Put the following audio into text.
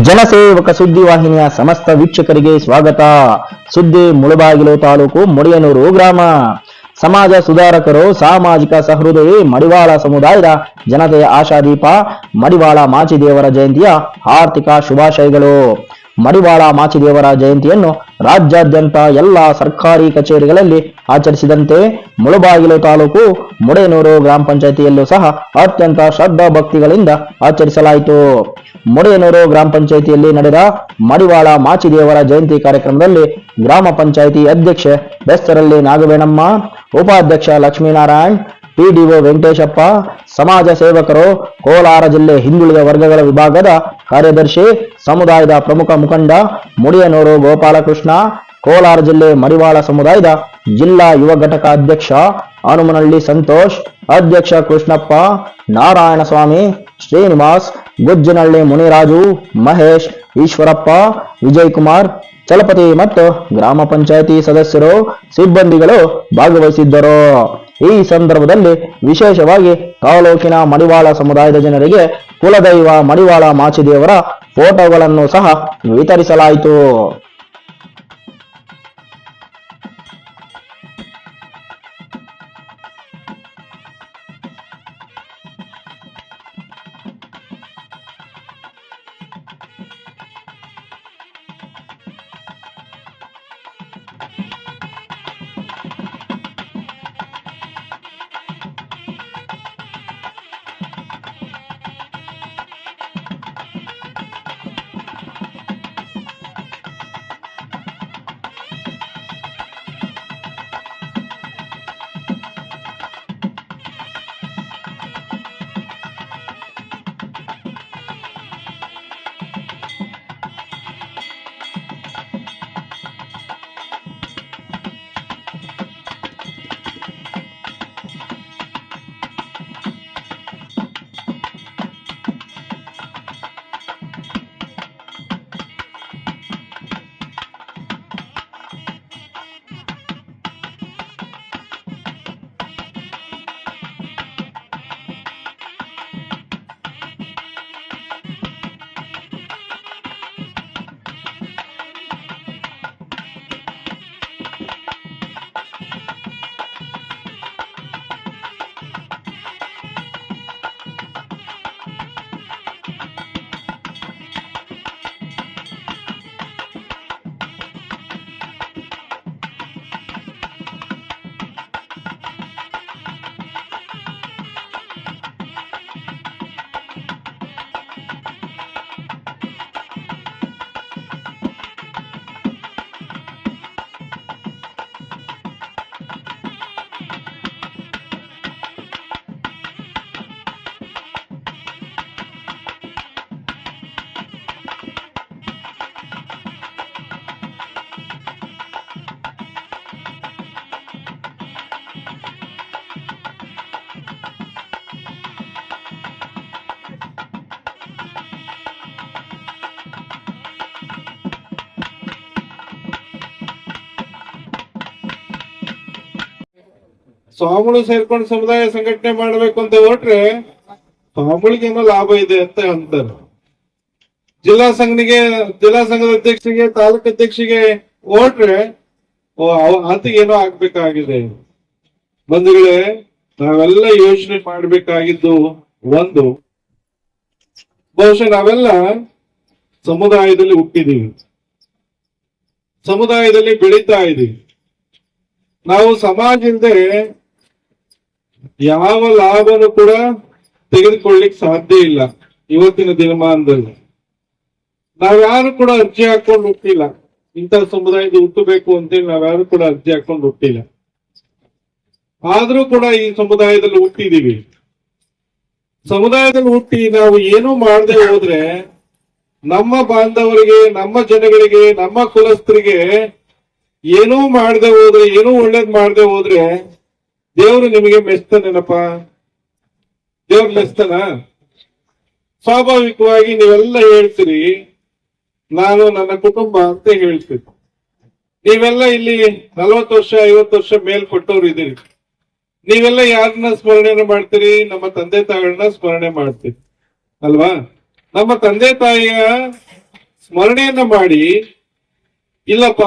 ಜನಸೇವಕ ಸುದ್ದಿವಾಹಿನಿಯ ಸಮಸ್ತ ವೀಕ್ಷಕರಿಗೆ ಸ್ವಾಗತ. ಸುದ್ದಿ ಮುಳಬಾಗಿಲು ತಾಲೂಕು ಮುಡಿಯನೂರು ಗ್ರಾಮ. ಸಮಾಜ ಸುಧಾರಕರು, ಸಾಮಾಜಿಕ ಸಹೃದಯಿ ಮಡಿವಾಳ ಸಮುದಾಯದ ಜನತೆಯ ಆಶಾದೀಪ, ಮಡಿವಾಳ ಮಾಚಿದೇವರ ಜಯಂತಿಯ ಆರ್ಥಿಕ ಶುಭಾಶಯಗಳು. ಮಡಿವಾಳ ಮಾಚಿದೇವರ ಜಯಂತಿಯನ್ನು ರಾಜ್ಯಾದ್ಯಂತ ಎಲ್ಲ ಸರ್ಕಾರಿ ಕಚೇರಿಗಳಲ್ಲಿ ಆಚರಿಸಿದಂತೆ ಮುಳಬಾಗಿಲು ತಾಲೂಕು ಮುಡೇನೂರು ಗ್ರಾಮ ಪಂಚಾಯಿತಿಯಲ್ಲೂ ಸಹ ಅತ್ಯಂತ ಶ್ರದ್ಧಾ ಭಕ್ತಿಗಳಿಂದ ಆಚರಿಸಲಾಯಿತು. ಮುಡೇನೂರು ಗ್ರಾಮ ಪಂಚಾಯಿತಿಯಲ್ಲಿ ನಡೆದ ಮಡಿವಾಳ ಮಾಚಿದೇವರ ಜಯಂತಿ ಕಾರ್ಯಕ್ರಮದಲ್ಲಿ ಗ್ರಾಮ ಪಂಚಾಯಿತಿ ಅಧ್ಯಕ್ಷೆ ಬೆಸ್ತರಲ್ಲಿ ನಾಗವೇಣಮ್ಮ, ಉಪಾಧ್ಯಕ್ಷ ಲಕ್ಷ್ಮೀನಾರಾಯಣ್ ಪಿಡಿಒ ವೆಂಕಟೇಶಪ್ಪ, ಸಮಾಜ ಸೇವಕರು, ಕೋಲಾರ ಜಿಲ್ಲೆ ಹಿಂದುಳಿದ ವರ್ಗಗಳ ವಿಭಾಗದ ಕಾರ್ಯದರ್ಶಿ, ಸಮುದಾಯದ ಪ್ರಮುಖ ಮುಖಂಡ ಮುಡಿಯನೂರು ಗೋಪಾಲಕೃಷ್ಣ, ಕೋಲಾರ ಜಿಲ್ಲೆ ಮಡಿವಾಳ ಸಮುದಾಯದ ಜಿಲ್ಲಾ ಯುವ ಘಟಕ ಅಧ್ಯಕ್ಷ ಹನುಮನಹಳ್ಳಿ ಸಂತೋಷ್, ಅಧ್ಯಕ್ಷ ಕೃಷ್ಣಪ್ಪ, ನಾರಾಯಣಸ್ವಾಮಿ, ಶ್ರೀನಿವಾಸ್, ಗುಜ್ಜನಹಳ್ಳಿ ಮುನಿರಾಜು, ಮಹೇಶ್, ಈಶ್ವರಪ್ಪ ವಿಜಯ್ ಕುಮಾರ್ ಚಲಪತಿ ಮತ್ತು ಗ್ರಾಮ ಪಂಚಾಯಿತಿ ಸದಸ್ಯರು, ಸಿಬ್ಬಂದಿಗಳು ಭಾಗವಹಿಸಿದ್ದರು. ಈ ಸಂದರ್ಭದಲ್ಲಿ ವಿಶೇಷವಾಗಿ ತಾಲೂಕಿನ ಮಡಿವಾಳ ಸಮುದಾಯದ ಜನರಿಗೆ ಕುಲದೈವ ಮಡಿವಾಳ ಮಾಚಿದೇವರ ಫೋಟೋಗಳನ್ನು ಸಹ ವಿತರಿಸಲಾಯಿತು. ಸ್ವಾಮಿಗಳು ಸೇರ್ಕೊಂಡು ಸಮುದಾಯ ಸಂಘಟನೆ ಮಾಡ್ಬೇಕು ಅಂತ ಹೊರಟ್ರೆ ಸ್ವಾಮಿಗಳಿಗೆ ಏನೋ ಲಾಭ ಇದೆ ಅಂತ ಅಂತಾರೆ. ಜಿಲ್ಲಾ ಸಂಘನಿಗೆ, ಜಿಲ್ಲಾ ಸಂಘದ ಅಧ್ಯಕ್ಷರಿಗೆ, ತಾಲೂಕು ಅಧ್ಯಕ್ಷರಿಗೆ ಹೊರಟ್ರೆ, ಓ ಏನೋ ಆಗ್ಬೇಕಾಗಿದೆ. ಬಂಧುಗಳೇ, ನಾವೆಲ್ಲ ಯೋಚನೆ ಮಾಡ್ಬೇಕಾಗಿದ್ದು ಒಂದು, ಬಹುಶಃ ನಾವೆಲ್ಲ ಸಮುದಾಯದಲ್ಲಿ ಹುಟ್ಟಿದೀವಿ. ಸಮುದಾಯದಲ್ಲಿ ಬೆಳೀತಾ ಇದೀವಿ. ನಾವು ಸಮಾಜ ಇಲ್ಲದೆ ಯಾವ ಲಾಭನು ಕೂಡ ತೆಗೆದುಕೊಳ್ಳಿಕ್ ಸಾಧ್ಯ ಇಲ್ಲ ಇವತ್ತಿನ ದಿನಮಾನದಲ್ಲಿ. ನಾವ್ಯಾರು ಕೂಡ ಅರ್ಜಿ ಹಾಕೊಂಡು ಹುಟ್ಟಿಲ್ಲ. ಇಂಥ ಸಮುದಾಯದ ಹುಟ್ಟಬೇಕು ಅಂತೇಳಿ ನಾವ್ಯಾರು ಕೂಡ ಅರ್ಜಿ ಹಾಕೊಂಡು ಹುಟ್ಟಿಲ್ಲ. ಆದ್ರೂ ಕೂಡ ಈ ಸಮುದಾಯದಲ್ಲಿ ಹುಟ್ಟಿದೀವಿ. ಸಮುದಾಯದಲ್ಲಿ ಹುಟ್ಟಿ ನಾವು ಏನೂ ಮಾಡದೆ ಹೋದ್ರೆ ನಮ್ಮ ಬಾಂಧವರಿಗೆ, ನಮ್ಮ ಜನಗಳಿಗೆ, ನಮ್ಮ ಕುಲಸ್ಥರಿಗೆ ಏನೂ ಮಾಡದೆ ಹೋದ್ರೆ, ಏನೂ ಒಳ್ಳೇದ್ ಮಾಡದೆ ಹೋದ್ರೆ ದೇವ್ರು ನಿಮಗೆ ಮೆಚ್ತಾನೇನಪ್ಪ. ದೇವ್ರು ಮೆಚ್ತಾನ? ಸ್ವಾಭಾವಿಕವಾಗಿ ನೀವೆಲ್ಲ ಹೇಳ್ತೀರಿ, ನಾನು ನನ್ನ ಕುಟುಂಬ ಅಂತ ಹೇಳ್ತೀನಿ ನೀವೆಲ್ಲ ಇಲ್ಲಿ ನಲವತ್ತು ವರ್ಷ, ಐವತ್ತು ವರ್ಷ ಮೇಲ್ಪಟ್ಟವ್ರು ಇದ್ದೀರಿ. ನೀವೆಲ್ಲ ಯಾರನ್ನ ಸ್ಮರಣೆ ಮಾಡ್ತೀರಿ? ನಮ್ಮ ತಂದೆ ತಾಯಿಗಳನ್ನ ಸ್ಮರಣೆ ಮಾಡ್ತೀರಿ. ಅಲ್ವಾ? ನಮ್ಮ ತಂದೆ ತಾಯಿಯ ಸ್ಮರಣೆಯನ್ನ ಮಾಡಿ, ಇಲ್ಲಪ್ಪ